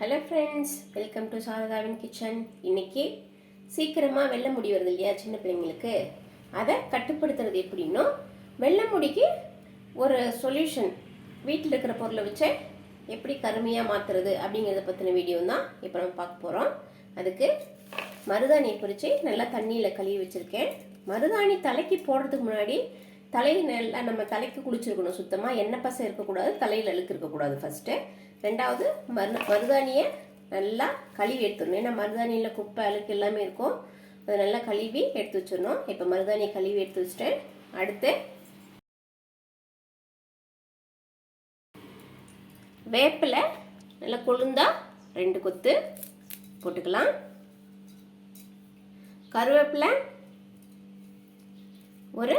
Hello friends welcome to சாரதாவின் kitchen இன்னைக்கு சீக்கிரமாக வெள்ள முடி வருது இல்லையா சின்ன பிள்ளைங்களுக்கு? அதை கட்டுப்படுத்துறது எப்படின்னா வெள்ள முடிக்கு ஒரு சொல்யூஷன் வீட்டில் இருக்கிற பொருளை வச்சு எப்படி கருமையாக மாற்றுறது அப்படிங்கிறத பற்றின வீடியோ தான் இப்போ நம்ம பார்க்க போகிறோம் அதுக்கு மருதாணியை பொரித்து நல்லா தண்ணியில் கழுவி வச்சுருக்கேன். மருதாணி தலைக்கு போடுறதுக்கு முன்னாடி தலையை நல்லா நம்ம தலைக்கு குளிச்சிருக்கணும் சுத்தமாக எண்ணெய் பசை இருக்கக்கூடாது தலையில் அழுக்கு இருக்கக்கூடாது ஃபஸ்ட்டு ரெண்டாவது மரு மருதாணியை நல்லா கழுவி எடுத்துடணும். ஏன்னா மருதாணியில் குப்பை அழுக்கு எல்லாமே இருக்கும். அதை நல்லா கழுவி எடுத்து வச்சிடணும். இப்போ மருதாணியை கழுவி எடுத்து வச்சுட்டேன். அடுத்து வேப்பிலை நல்லா கொழுந்தா ரெண்டு கொத்து போட்டுக்கலாம். கருவேப்பிலை ஒரு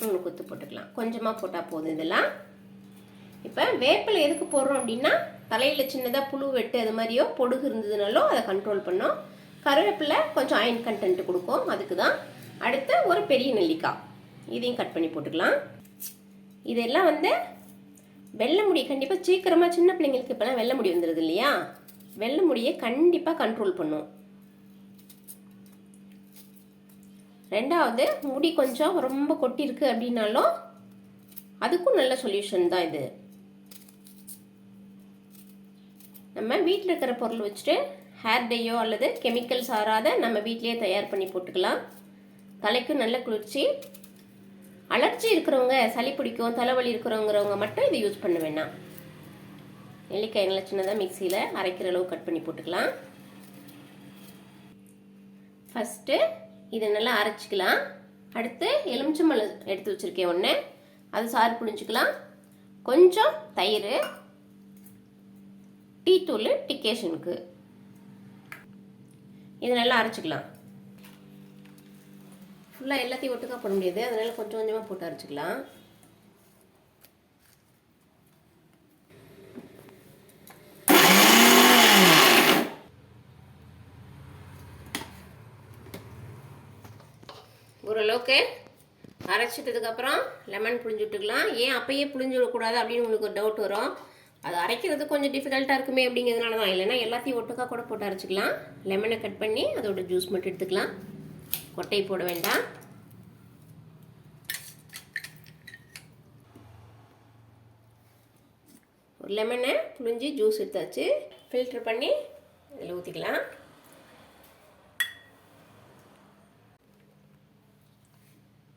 மூணு கொத்து போட்டுக்கலாம். கொஞ்சமாக போட்டால் போதும் இதெல்லாம். இப்போ வேப்பிலை எதுக்கு போடுறோம் அப்படின்னா தலையில் சின்னதாக புழு வெட்டு அது மாதிரியோ பொடுகு இருந்ததுனாலும் அதை கண்ட்ரோல் பண்ணோம். கருவேப்பிலை கொஞ்சம் அயன் கண்டென்ட் கொடுக்கும் அதுக்கு தான் அடுத்து ஒரு பெரிய நெல்லிக்காய். இதையும் கட் பண்ணி போட்டுக்கலாம். இதெல்லாம் வந்து வெள்ளை முடி கண்டிப்பாக சீக்கிரமாக சின்ன பிள்ளைங்களுக்கு இப்போலாம் வெள்ளை முடி வந்துடுது இல்லையா? வெள்ளை முடியை கண்டிப்பாக கண்ட்ரோல் பண்ணும். ரெண்டாவது முடி கொஞ்சம் ரொம்ப கொட்டியிருக்கு அப்படின்னாலும் அதுக்கும் நல்ல சொல்யூஷன் தான் இது. நம்ம வீட்டில் இருக்கிற பொருள் வச்சுட்டு ஹேர் டேயோ அல்லது கெமிக்கல் சாராத நம்ம வீட்டிலேயே தயார் பண்ணி போட்டுக்கலாம். தலைக்கும் நல்ல குளிர்ச்சி. அலர்ஜி இருக்கிறவங்க சளி பிடிக்கும் தலைவலி இருக்கிறவங்கிறவங்க மட்டும் இதை யூஸ் பண்ண வேணாம். நெல்லிக்காய் நல்லா சின்னதாக மிக்சியில் அரைக்கிற அளவு கட் பண்ணி போட்டுக்கலாம். ஃபஸ்ட்டு இதை நல்லா அரைச்சிக்கலாம். அடுத்து எலுமிச்சம்பழம் எடுத்து வச்சுருக்கேன் ஒன்று அது சாறு புழிஞ்சிக்கலாம். கொஞ்சம் தயிர் டீ தூள் டிக்கேஷனுக்கு இது நல்லா அரைச்சிக்கலாம். ஃபுல்லாக எல்லாத்தையும் ஒட்டுக்கா போட முடியாது. அதனால் கொஞ்சம் கொஞ்சமாக போட்டு அரைச்சிக்கலாம். ஓரளவுக்கு அரைச்சிட்டதுக்கப்புறம் லெமன் புழிஞ்சு விட்டுக்கலாம். ஏன் அப்பயே புழிஞ்சு விடக்கூடாது அப்படின்னு உங்களுக்கு ஒரு டவுட் வரும். அது அரைக்கிறது கொஞ்சம் டிஃபிகல்ட்டாக இருக்குமே அப்படிங்கிறதுனால தான். இல்லைன்னா எல்லாத்தையும் ஒட்டுக்கா கூட போட்டு அரைச்சிக்கலாம். லெமனை கட் பண்ணி அதோட ஜூஸ் மட்டும் எடுத்துக்கலாம். கொட்டையை போட வேண்டாம். ஒரு லெமனை புழிஞ்சு ஜூஸ் எடுத்தாச்சு. ஃபில்ட்ரு பண்ணி இதில் ஊற்றிக்கலாம்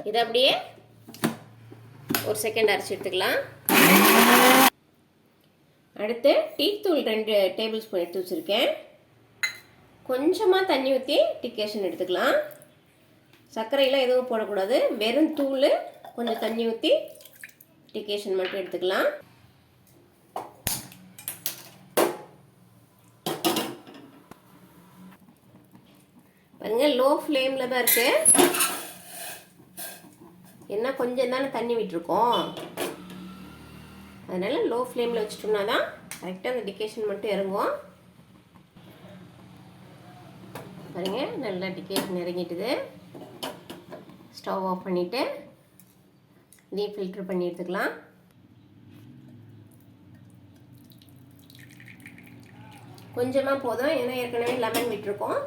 இதை அப்படியே ஒரு செகண்ட் அரைச்சி எடுத்துக்கலாம். அடுத்து டீ தூள் ரெண்டு டேபிள் ஸ்பூன் எடுத்து வச்சுருக்கேன். கொஞ்சமாக தண்ணி ஊற்றி டிக்கேஷன் எடுத்துக்கலாம். சர்க்கரையெல்லாம் எதுவும் போடக்கூடாது. வெறும் தூள் கொஞ்சம் தண்ணி ஊற்றி டிக்கேஷன் மட்டும் எடுத்துக்கலாம். பாருங்கள் லோ ஃப்ளேமில் தான் இருக்குது என்ன கொஞ்சம் தானே தண்ணி விட்டுருக்கோம். அதனால் லோ ஃப்ளேமில் வச்சிட்டோம்னா தான் கரெக்டாக அந்த டிகேஷன் மட்டும் இறங்குவோம் பாருங்கள் நல்லா டிகேஷன் இறங்கிட்டுது ஸ்டவ் ஆஃப் பண்ணிவிட்டு இதையும் ஃபில்ட்ரு பண்ணி எடுத்துக்கலாம். கொஞ்சமாக போதும் ஏன்னா ஏற்கனவே லெமன் விட்டுருக்கோம்.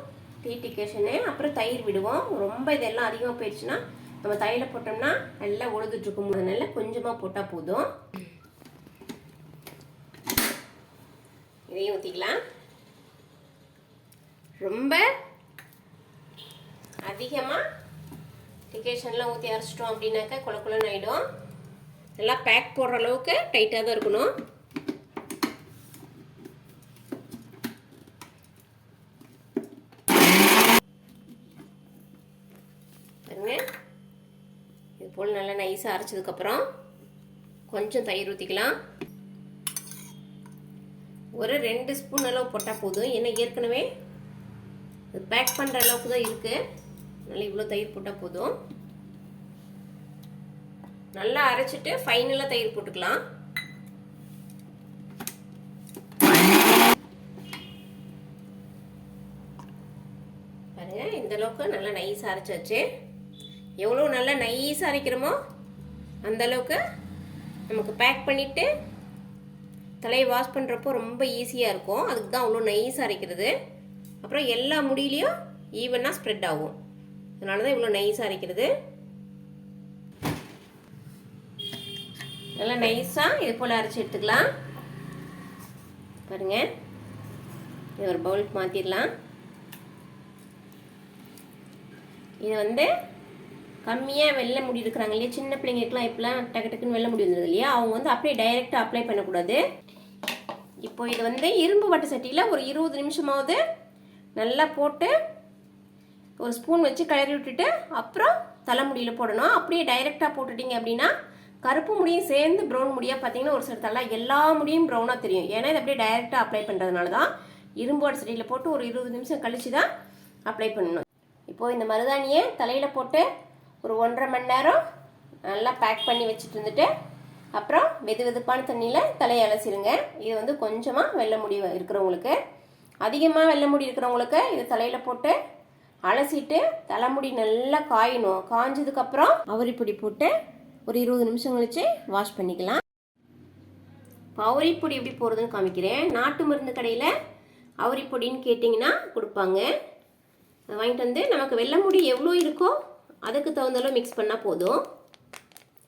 டீ டிகேஷனு அப்புறம் தயிர் விடுவோம். ரொம்ப இதெல்லாம் அதிகமாக போயிடுச்சுன்னா நம்ம தயிரில் போட்டோம்னா நல்லா உழுதுட்ருக்கும் அதனால கொஞ்சமாக போட்டால் போதும். இதையும் ஊற்றிக்கலாம் ரொம்ப அதிகமாக டிகேஷன்லாம் ஊற்றி அரைச்சிட்டோம் அப்படின்னாக்கா குல குலன்னு ஆகிடும் நல்லா பேக் போடுற அளவுக்கு டைட்டாக தான் இருக்கணும். பாருங்க. இது போல் நல்லா நைஸாக அரைச்சதுக்கப்புறம் கொஞ்சம் தயிர் ஊற்றிக்கலாம் ஒரு ரெண்டு ஸ்பூன் அளவு போட்டால் போதும். ஏன்னா ஏற்கனவே பேக் பண்ணுற அளவுக்கு தான் இருக்குது நல்லா இவ்வளோ தயிர் போட்டால் போதும். நல்லா அரைச்சிட்டு ஃபைனலாக தயிர் போட்டுக்கலாம். பாருங்கள் இந்த அளவுக்கு நல்லா நைஸாக அரைச்சாச்சு. எவ்வளோ நல்லா நைஸாக அரைக்கிறோமோ அந்தளவுக்கு நமக்கு பேக் பண்ணிவிட்டு தலையை வாஷ் பண்ணுறப்போ ரொம்ப ஈஸியாக இருக்கும். அதுக்கு தான் அவ்வளோ நைஸாக அரைக்கிறது. அப்புறம் எல்லா முடியிலையும் ஈவனாக ஸ்ப்ரெட் ஆகும். அதனால தான் இவ்வளோ நைஸாக அரைக்கிறது. நல்லா நைஸாக இது போல் அரைச்சி எடுத்துக்கலாம். பாருங்கள் இது ஒரு பவுலுக்கு மாற்றிடலாம் இது வந்து கம்மியாக வெள்ளை முடி இருக்கிறாங்க இல்லையா? சின்ன பிள்ளைங்களுக்குலாம் இப்போலாம் டக்கு டக்குன்னு வெள்ளை முடி வந்துடுது இல்லையா? அவங்க வந்து அப்படியே டைரெக்டாக அப்ளை பண்ணக்கூடாது. இப்போ இது வந்து இரும்பு வட்ட சட்டியில் ஒரு இருபது நிமிஷமாவது நல்லா போட்டு ஒரு ஸ்பூன் வச்சு கிளறி விட்டுட்டு அப்புறம் தலைமுடியில் போடணும். அப்படியே டைரெக்டாக போட்டுட்டீங்க அப்படின்னா கருப்பு முடியும் சேர்ந்து ப்ரௌன் முடியாக பார்த்தீங்கன்னா ஒரு சில தலை எல்லா முடியும் ப்ரௌனாக தெரியும். ஏன்னா இது அப்படியே டைரெக்டாக அப்ளை பண்ணுறதுனால தான் இரும்பு வட்ட சட்டியில் போட்டு ஒரு இருபது நிமிஷம் கழிச்சு தான் அப்ளை பண்ணணும். இப்போது இந்த மருதாணியை தலையில் போட்டு ஒரு ஒன்றரை மணி நேரம் நல்லா பேக் பண்ணி வச்சுட்டு இருந்துட்டு அப்புறம் வெது வெதுப்பான தண்ணியில் தலையை அலசிடுங்க. இது வந்து கொஞ்சமாக வெள்ளை முடி இருக்கிறவங்களுக்கு. அதிகமாக வெள்ளை முடி இருக்கிறவங்களுக்கு இது தலையில் போட்டு அலசிட்டு தலைமுடி நல்லா காயணும். காஞ்சதுக்கப்புறம் அவரிப்பொடி போட்டு ஒரு இருபது நிமிஷம் கழிச்சு வாஷ் பண்ணிக்கலாம். அவரிப்பொடி எப்படி போடுறதுன்னு காமிக்கிறேன். நாட்டு மருந்து கடையில் அவரிப்பொடின்னு கேட்டிங்கன்னா கொடுப்பாங்க. அதை வாங்கிட்டு வந்து நமக்கு வெள்ளை முடி எவ்வளோ இருக்கோ அதுக்கு தகுந்தளவு மிக்ஸ் பண்ணால் போதும்.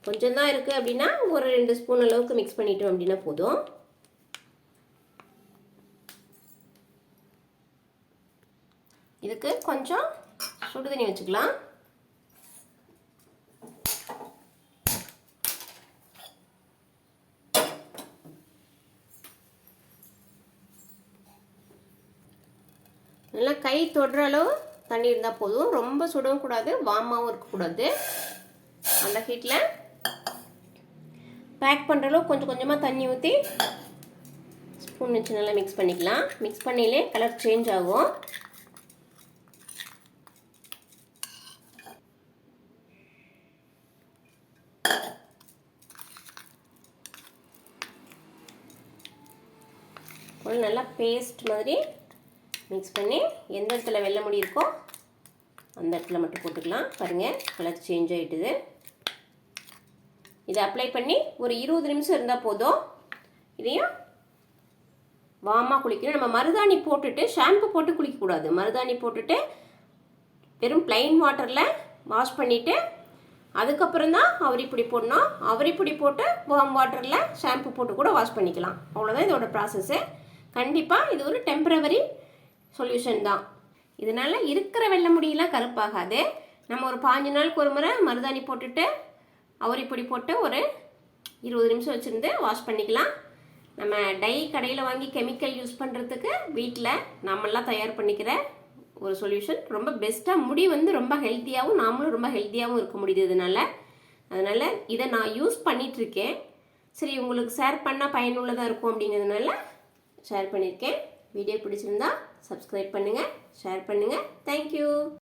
கொஞ்சம் தான் இருக்குது அப்படின்னா ஒரு ரெண்டு ஸ்பூன் அளவுக்கு மிக்ஸ் பண்ணிட்டோம் அப்படின்னா போதும். இதுக்கு கொஞ்சம் சுடு தண்ணி வச்சுக்கலாம். நல்லா கை தொடுற அளவு தண்ணி இருந்தால் போதும். ரொம்ப சுடவும் கூடாது. வார்மாகவும் இருக்கக்கூடாது. அந்த ஹீட்டில் பேக் பண்ணுற அளவு கொஞ்சம் கொஞ்சமாக தண்ணி ஊற்றி ஸ்பூன் வச்சு நல்லா மிக்ஸ் பண்ணிக்கலாம். மிக்ஸ் பண்ணிலே கலர் சேஞ்ச் ஆகும். நல்லா பேஸ்ட் மாதிரி மிக்ஸ் பண்ணி எந்த இடத்துல வெள்ளை முடி இருக்கோ அந்த இடத்துல மட்டும் போட்டுக்கலாம். பாருங்கள் கலர் சேஞ்ச் ஆகிட்டுது இதை அப்ளை பண்ணி ஒரு இருபது நிமிஷம் இருந்தால் போதும். இதையும் வாமாக குளிக்கணும். நம்ம மருதாணி போட்டுட்டு ஷாம்பு போட்டு குளிக்கக்கூடாது. மருதாணி போட்டுட்டு வெறும் ப்ளைன் வாட்டரில் வாஷ் பண்ணிவிட்டு அதுக்கப்புறம் தான் அவரிப்பொடி போடணும். அவரிப்பொடி போட்டு வார்ம் வாட்டரில் ஷாம்பு போட்டு கூட வாஷ் பண்ணிக்கலாம். அவ்வளோதான் இதோட ப்ராசஸ்ஸு கண்டிப்பாக இது ஒரு டெம்பரவரி சொல்யூஷன் தான். இதனால் இருக்கிற வெள்ளை முடியெல்லாம் கருப்பாகாது. நம்ம ஒரு பாஞ்சு நாளுக்கு ஒரு முறை மருதாணி போட்டுட்டு அவரிப்பொடி போட்டு ஒரு இருபது நிமிஷம் வச்சுருந்து வாஷ் பண்ணிக்கலாம். நம்ம டை கடையில் வாங்கி கெமிக்கல் யூஸ் பண்ணுறதுக்கு வீட்டில் நம்மளாம் தயார் பண்ணிக்கிற ஒரு சொல்யூஷன் ரொம்ப பெஸ்ட்டாக முடி வந்து ரொம்ப ஹெல்த்தியாகவும் நாமளும் ரொம்ப ஹெல்த்தியாகவும் இருக்க முடியுது இதனால். அதனால் இதை நான் யூஸ் பண்ணிகிட்ருக்கேன் சரி உங்களுக்கு ஷேர் பண்ணால் பயனுள்ளதாக இருக்கும் அப்படிங்கிறதுனால ஷேர் பண்ணியிருக்கேன். வீடியோ பிடிச்சிருந்தா சப்ஸ்கிரைப் பண்ணுங்கள் ஷேர் பண்ணுங்கள் தேங்க்யூ